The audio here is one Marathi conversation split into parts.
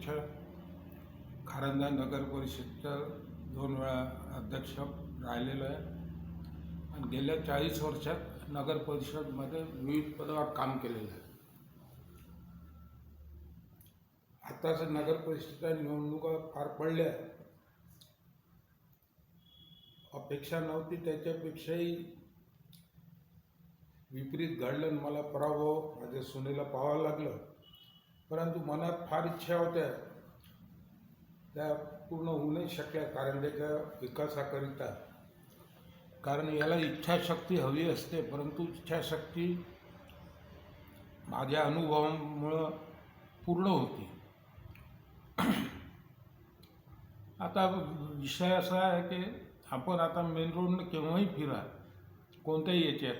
अध्यक्ष खारंदा नगर परिषदचं दोन वेळा अध्यक्ष राहिलेलो आहे. आणि गेल्या चाळीस वर्षात नगर परिषदमध्ये विविध पदावर काम केलेलं आहे. आताच नगर परिषदेच्या निवडणुका पार पडल्या. अपेक्षा नव्हती त्याच्यापेक्षाही विपरीत घडलं आणि मला पराभव माझ्या सुनेला पाहावं लागलं. परंतु मनात फार इच्छा होत्या. त्या पूर्ण होऊ नाही शकल्या त्याच्या विकासाकरिता. कारण याला इच्छाशक्ती हवी असते परंतु इच्छाशक्ती माझ्या अनुभवामुळं पूर्ण होती. आता विषय असा आहे की आपण आता मेन रोडनं केव्हाही फिरा कोणत्याही याच्यात.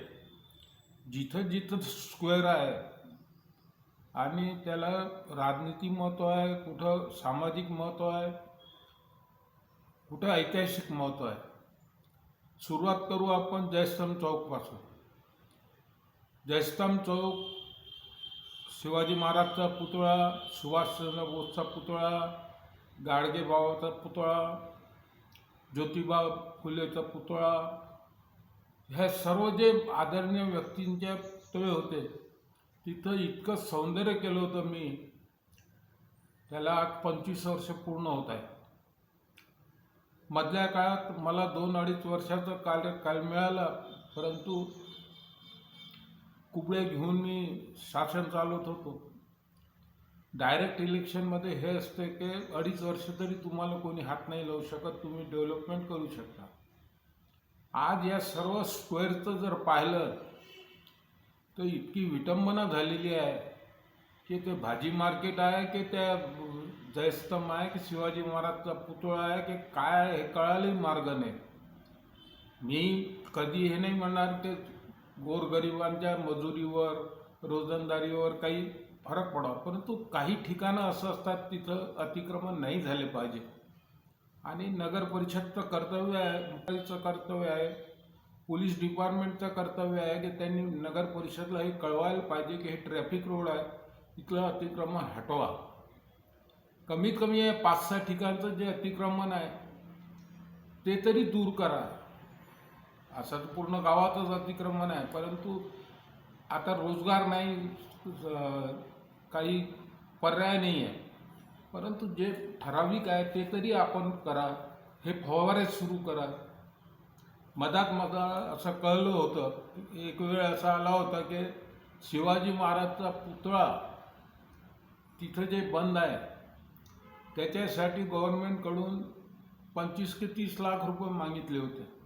जिथं जिथं स्क्वेअर आहे आणि त्याला राजनीती महत्त्व आहे कुठं सामाजिक महत्त्व आहे कुठं ऐतिहासिक महत्त्व आहे. सुरुवात करू आपण जयस्तंभ चौकपासून जयस्तंभ चौक शिवाजी महाराजचा पुतळा सुभाषचंद्र बोसचा पुतळा गाडगे बाबाचा पुतळा ज्योतिबा फुलेचा पुतळा ह्या सर्व जे आदरणीय व्यक्तींच्या पुतळे होते तिथं इतकं सौंदर्य केलं होतं मी. त्याला पंचवीस वर्ष पूर्ण होत आहे मधल्या काळात मला दोन अडीच वर्षाचा काल काल मिळाला परंतु कुबळे घेऊन मी शासन चालवत होतो. डायरेक्ट इलेक्शनमध्ये हे असते की अडीच वर्ष तरी तुम्हाला कोणी हात नाही लावू शकत तुम्ही डेव्हलपमेंट करू शकता. आज या सर्व स्क्वेअरचं जर पाहिलं तर इतकी विटंबना झालेली आहे की ते भाजी मार्केट आहे की त्या जयस्तंभ आहे की शिवाजी महाराजचा पुतळा आहे की काय आहे हे कळायलाही मार्ग नाही. मी कधी हे नाही म्हणणार ते गोरगरिबांच्या मजुरीवर रोजंदारीवर काही फरक पडावा परंतु काही ठिकाणं असं असतात तिथं अतिक्रमण नाही झाले पाहिजे. आणि नगर परिषदचं कर्तव्य आहे कर्तव्य आहे पोलीस डिपार्टमेंटचं कर्तव्य आहे की त्यांनी नगर परिषदला हे कळवायला पाहिजे की हे ट्रॅफिक रोड आहे इथलं अतिक्रमण हटवा. कमीत कमी हे पाच सहा ठिकाणचं जे अतिक्रमण आहे ते तरी दूर करा. असं तर पूर्ण गावातच अतिक्रमण आहे परंतु आता रोजगार नाही काही पर्याय नाही आहे. परंतु जे ठराविक आहे ते तरी आपण करा. हे फवारे सुरू करा. मधात मधा असं कळलं होतं. एक वेळ असा आला होता की शिवाजी महाराजचा पुतळा तिथं जे बंद आहे त्याच्यासाठी गव्हर्नमेंटकडून पंचवीस ते तीस लाख रुपये मागितले होते.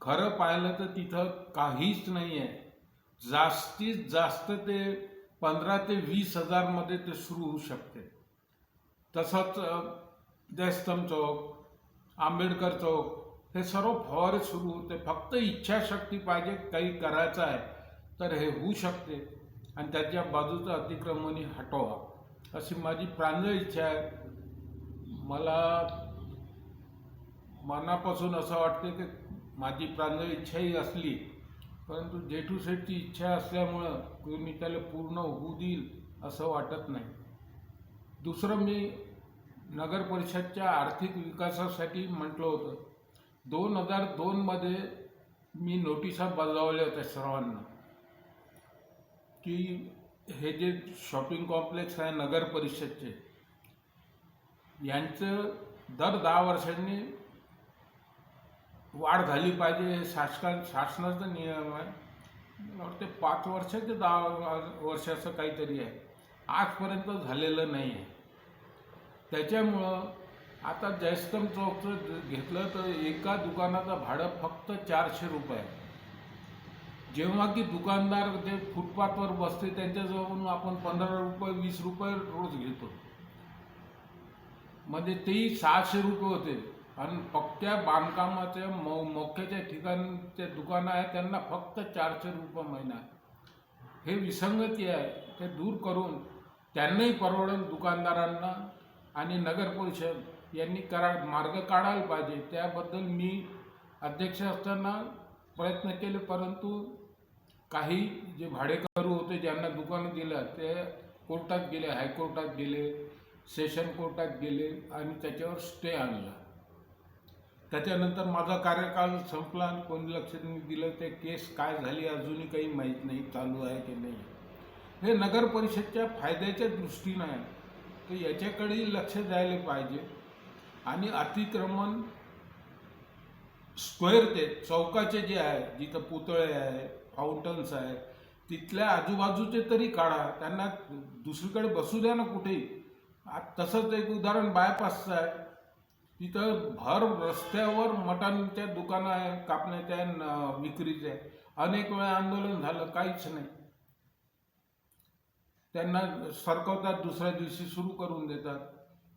खरं पाहिलं तर तिथं काहीच नाही आहे. जास्तीत जास्त ते पंधरा ते वीस हजारमध्ये ते सुरू होऊ शकते. तसंच अ, जयस्तंभ चौक आंबेडकर चौक हे सर्व फवारे सुरू होते. फक्त इच्छाशक्ती पाहिजे काही करायचं आहे तर हे होऊ शकते. आणि त्याच्या बाजूचं अतिक्रमणी हटवा. अशी माझी प्रांजळ इच्छा आहे. मला मनापासून असं वाटते की माझी प्रांजळ इच्छाही असली परंतु जेठू शेठची इच्छा असल्यामुळं मी त्याला पूर्ण होऊ देईल असं वाटत नाही. दुसरं मी नगर परिषदच्या आर्थिक विकासासाठी म्हटलं होतं. दोन हजार दोनमध्ये मी नोटिसा बजावल्या होत्या सर्वांना की हे जे शॉपिंग कॉम्प्लेक्स आहे नगर परिषदचे यांचं दर दहा वर्षांनी वाढ झाली पाहिजे हे शासका शासनाचा नियम आहे. ते वाटते पाच वर्ष ते दहा वर्षाचं काहीतरी आहे. आजपर्यंत झालेलं नाही आहे. त्याच्यामुळं आता जयस्तंभ चौकचं घेतलं तर एका दुकानाचं भाडं फक्त चारशे रुपये आहे. जेव्हा की दुकानदार जे फुटपाथवर बसते त्यांच्याजवळून आपण पंधरा रुपये वीस रुपये रोज घेतो. म्हणजे तेही सहाशे रुपये होते. आणि पक्क्या बांधकामाच्या मो मोक्याच्या ठिकाणचे दुकानं आहे त्यांना फक्त चारशे रुपये महिना. हे विसंगती आहे. ते दूर करून त्यांनाही परवडेल दुकानदारांना आणि नगर परिषद यांनी करा मार्ग काढायला पाहिजे. त्याबद्दल मी अध्यक्ष असताना प्रयत्न केले परंतु काही जे भाडेकरू होते ज्यांना दुकानं दिलं ते कोर्टात गेले हायकोर्टात गेले सेशन कोर्टात गेले आणि त्याच्यावर स्टे आणला. त्याच्यानंतर माझा कार्यकाळ संपला आणि कोणी लक्ष दिलं ते केस काय झाली अजूनही काही माहीत नाही चालू आहे की नाही. हे नगर परिषदच्या फायद्याच्या दृष्टीनं आहे. तर याच्याकडेही लक्ष द्यायला पाहिजे. आणि अतिक्रमण स्क्वेअर ते चौकाचे जे आहे जिथं पुतळे आहे फाउंटन्स आहे तिथल्या आजूबाजूचे तरी काढा. त्यांना दुसरीकडे बसू द्या ना कुठेही. तसंच एक उदाहरण बायपासचं आहे. तिथं भर रस्त्यावर मटणच्या दुकानं आहे कापण्याच्या आहे, विक्रीचे आहे. अनेक वेळा आंदोलन झालं काहीच नाही. त्यांना सरकवतात दुसऱ्या दिवशी सुरू करून देतात.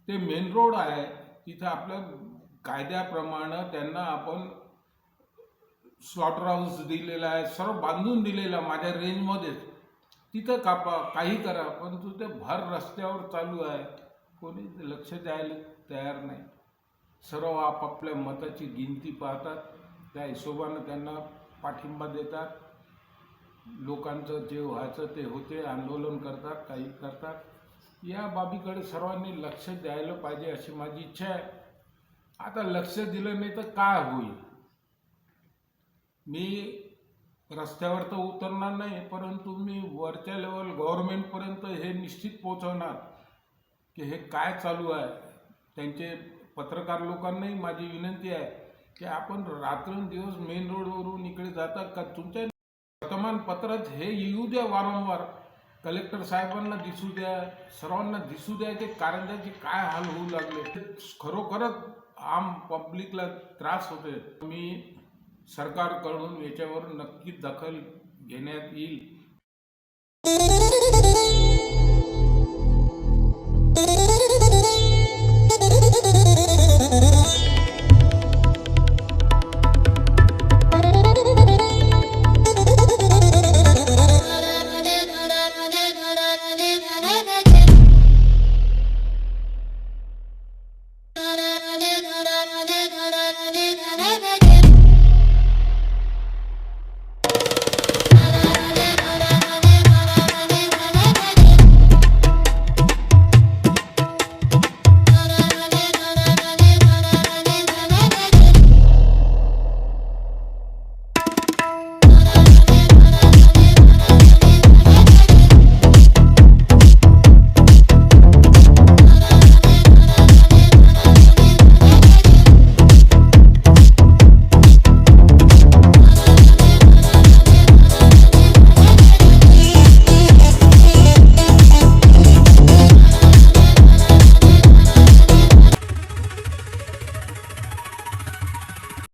ते मेन रोड आहे. तिथं आपल्या कायद्याप्रमाणे त्यांना आपण स्लॉटर हाऊस दिलेला आहे सर्व बांधून दिलेलं आहे माझ्या रेंजमध्येच तिथं कापा काही करा परंतु ते भर रस्त्यावर चालू आहे. कोणी लक्ष द्यायला तयार नाही. सर्व आपापल्या मताची गिनती पाहतात. त्या हिशोबानं त्यांना पाठिंबा देतात. लोकांचं जे व्हायचं ते होते आंदोलन करतात काही करतात. या बाबीकडे सर्वांनी लक्ष द्यायला पाहिजे अशी माझी इच्छा आहे. आता लक्ष दिलं नाही तर काय होईल? मी रस्त्यावर तर उतरणार नाही परंतु मी वरच्या लेवल गव्हर्मेंटपर्यंत हे निश्चित पोचवणार की हे काय चालू आहे. त्यांचे पत्रकार लोकांनाही माझी विनंती आहे की आपण रात्रंदिवस मेन रोडवरून इकडे जातात का? तुमच्या वर्तमानपत्रात हे येऊ द्या वारंवार. कलेक्टर साहेबांना दिसू द्या सर्वांना दिसू द्या ते कारंजाचे काय हाल होऊ लागले. ते खरोखरच आम पब्लिकला त्रास होते मी सरकारकडून याच्यावर नक्की दखल घेण्यात येईल.